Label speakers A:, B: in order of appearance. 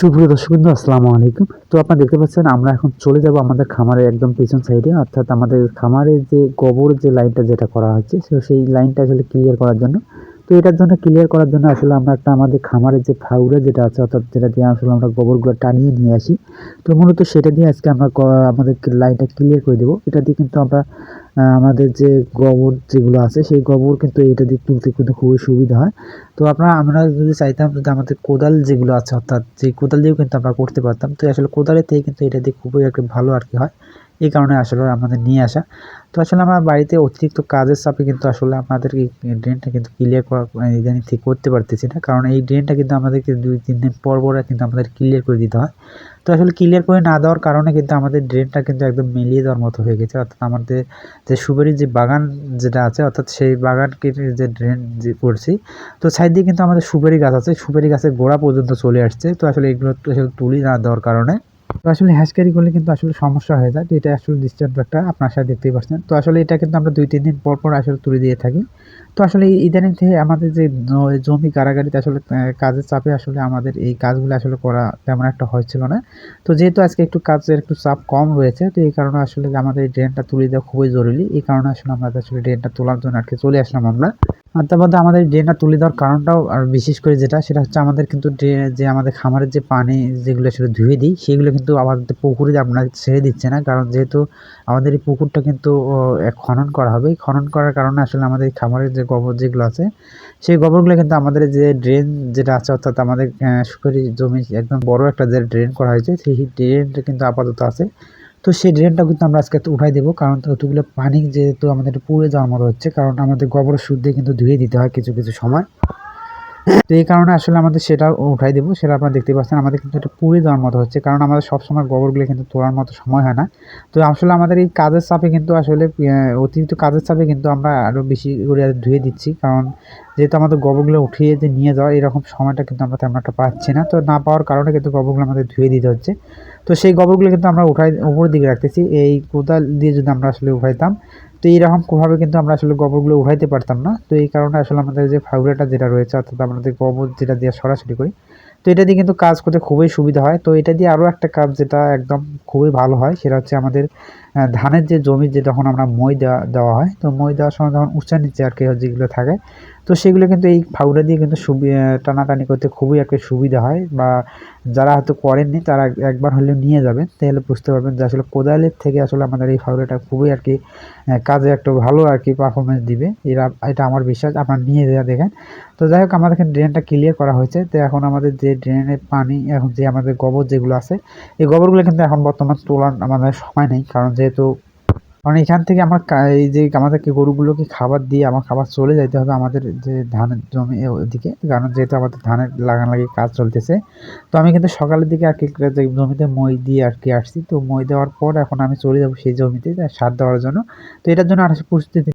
A: সুপ্রিয় দর্শকবৃন্দ আসসালামু আলাইকুম। তো আপনারা দেখতে পাচ্ছেন, আমরা এখন চলে যাব আমাদের খামারের একদম পিছন সাইডে, অর্থাৎ আমাদের খামারে যে গোবর যে লাইনটা যেটা করা হচ্ছে সেই লাইনটা আসলে ক্লিয়ার করার জন্য। তো এটার জন্য ক্লিয়ার করার জন্য আসলে আমরা একটা আমাদের খামারের যে ফাউরা যেটা আছে, অর্থাৎ যেটা দিয়ে আসলে আমরা গোবরগুলো টানিয়ে নিয়ে আসি। তো মূলত সেটা দিয়ে আজকে আমরা আমাদের লাইনটা ক্লিয়ার করে দেবো। এটা দিয়ে কিন্তু আমরা আমাদের যে গোবর যেগুলো আছে, সেই গোবর কিন্তু এটা দিয়ে তুলতে কিন্তু খুবই সুবিধা হয়। তো আপনারা, আমরা যদি চাইতাম যদি আমাদের কোদাল যেগুলো আছে, অর্থাৎ যে কোদাল দিয়েও কিন্তু আমরা করতে পারতাম। তো আসলে কোদালের থেকে কিন্তু এটা দিয়ে খুবই একটা ভালো আর কি হয়। এই কারণে আসলে আমাদের নিয়ে আসা। তো আসলে আমরা বাড়িতে অতিরিক্ত কাজের চাপে কিন্তু আসলে আমাদের এই ড্রেনটা কিন্তু ক্লিয়ার করা মানে ইদানিং ঠিক করতে পারতেছি না। কারণ এই ড্রেনটা কিন্তু আমাদেরকে দুই, তিন দিন পর পর কিন্তু আমাদের ক্লিয়ার করে দিতে হয়। তো আসলে ক্লিয়ার করে না দেওয়ার কারণে কিন্তু আমাদের ড্রেনটা কিন্তু একদম মিলিয়ে দেওয়ার মতো হয়ে গেছে। অর্থাৎ আমাদের যে সুপারির যে বাগান যেটা আছে, অর্থাৎ সেই বাগানকে যে ড্রেন যে করছি, তো সাইড দিয়ে কিন্তু আমাদের সুপারি গাছ আছে। সুপারি গাছের গোড়া পর্যন্ত চলে আসছে। তো আসলে এগুলো আসলে তুলি না দেওয়ার কারণে। তো আসলে হ্যাশকারি করলে কিন্তু আসলে সমস্যা হয়ে যায়। তো এটা আসলে ডিস্টার্ব একটা আপনার সাথে দেখতেই পাচ্ছেন। তো আসলে এটা কিন্তু আমরা দুই, তিন দিন পর পর আসলে তুলে দিয়ে থাকি। তো আসলে ইদানিং থেকে আমাদের যে জমি কারাগারিতে আসলে কাজের চাপে আসলে আমাদের এই কাজগুলো আসলে করা তেমন একটা হচ্ছিল না। তো যেহেতু আজকে একটু কাজের একটু চাপ কম রয়েছে, তো এই কারণে আসলে আমাদের এই ড্রেনটা তুলে দেওয়া খুবই জরুরি। এই কারণে আসলে আমরা আসলে ড্রেনটা তোলার জন্য আর কি চলে আসলাম আমরা। তার মধ্যে আমাদের ড্রেনটা তুলে দেওয়ার কারণটাও আর বিশেষ করে যেটা, সেটা হচ্ছে আমাদের কিন্তু যে আমাদের খামারের যে পানি যেগুলো সেটা ধুয়ে দিই, সেগুলো কিন্তু আমাদের পুকুরে আপনার ছেড়ে দিচ্ছে না, কারণ যেহেতু আমাদের এই পুকুরটা কিন্তু খনন করা হবে। খনন করার কারণে আসলে আমাদের খামারের যে গোবর যেগুলো আছে, সেই গোবরগুলো কিন্তু আমাদের যে ড্রেন যেটা আছে, অর্থাৎ আমাদের সুপারি জমি, একদম বড় একটা যে ড্রেন করা হয়েছে, সেই ড্রেনটা কিন্তু আপাতত আছে। তো সেই ড্রেনটা কিন্তু আমরা আজকে উঠাই দেবো, কারণ অতগুলো পানি যেহেতু আমাদের পুড়ে যাওয়ার মতো হচ্ছে, কারণ আমাদের গোবর শুদ্ধে কিন্তু ধুয়ে দিতে হয় কিছু কিছু সময়। তো এই কারণে আসলে আমাদের সেটা উঠাই দেবো, সেটা আপনারা দেখতে পাচ্ছেন, আমাদের কিন্তু এটা পুড়ে যাওয়ার মতো হচ্ছে, কারণ আমাদের সবসময় গোবরগুলো কিন্তু তোলার মতো সময় হয় না। তো আসলে আমাদের এই কাজের চাপে কিন্তু আসলে অতিরিক্ত কাজের চাপে কিন্তু আমরা আরও বেশি করে ধুয়ে দিচ্ছি, কারণ যেহেতু আমাদের গোবরগুলো উঠিয়ে যে নিয়ে যাওয়া, এরকম সময়টা কিন্তু আমরা তেমন একটা পাচ্ছি না। তো না পাওয়ার কারণে কিন্তু গোবরগুলো আমাদের ধুয়ে দিতে হচ্ছে। তো সেই গোবরগুলো কিন্তু আমরা উঠাই, উপরের দিকে রাখতেছি। এই কোদাল দিয়ে যদি আমরা আসলে উঠাইতাম, তো এইরকম ভাবে কিন্তু আমরা আসলে গোবরগুলো উঠাইতে পারতাম না। তো এই কারণে আসলে আমাদের যে ফাউলাটা যেটা রয়েছে, অর্থাৎ আমাদের গোবর যেটা দিয়ে সরাসরি করি, তো এটা দিয়ে কিন্তু কাজ করতে খুবই সুবিধা হয়। তো এটা দিয়ে আরও একটা কাজ যেটা একদম খুবই ভালো হয়, সেটা হচ্ছে আমাদের ধানের যে জমি যে যখন আমরা মই দেওয়া দেওয়া হয়, তো মই দেওয়ার সময় যখন উঁচা নিচে আর কি যেগুলো থাকে, তো সেগুলো কিন্তু এই ফাউডা দিয়ে কিন্তু সুবি টানাটানি করতে খুবই একটা সুবিধা হয় বা যারা হয়তো করেননি তারা এক- একবার হলেও নিয়ে যাবেন, তাহলে বুঝতে পারবেন যে আসলে কোদালের থেকে আসলে আমাদের এই ফাউডাটা খুবই আর কি কাজে একটা ভালো আর কি পারফরমেন্স দিবে। এরা, এটা আমার বিশ্বাস, আপনার নিয়ে যা দেখেন। তো যাই হোক, আমাদের এখানে ড্রেনটা ক্লিয়ার করা হয়েছে। তো এখন আমাদের যে ড্রেনের পানি, এখন যে আমাদের গোবর যেগুলো আছে, এই গোবরগুলো কিন্তু এখন বর্তমান তোলার আমাদের সময় নেই, কারণ যেহেতু কারণ এখান থেকে আমার এই যে আমাদেরকে গরুগুলোকে খাবার দিয়ে আমার খাবার চলে যাইতে হবে আমাদের যে ধানের জমি ওদিকে। কারণ যেহেতু আমাদের ধানের লাগান লাগিয়ে কাজ চলতেছে, তো আমি কিন্তু সকালের দিকে আর কি জমিতে মই দিয়ে আর কি আসছি। তো মই দেওয়ার পর এখন আমি চলে যাব সেই জমিতে, সার দেওয়ার জন্য। তো এটার জন্য আর প্রস্তুতি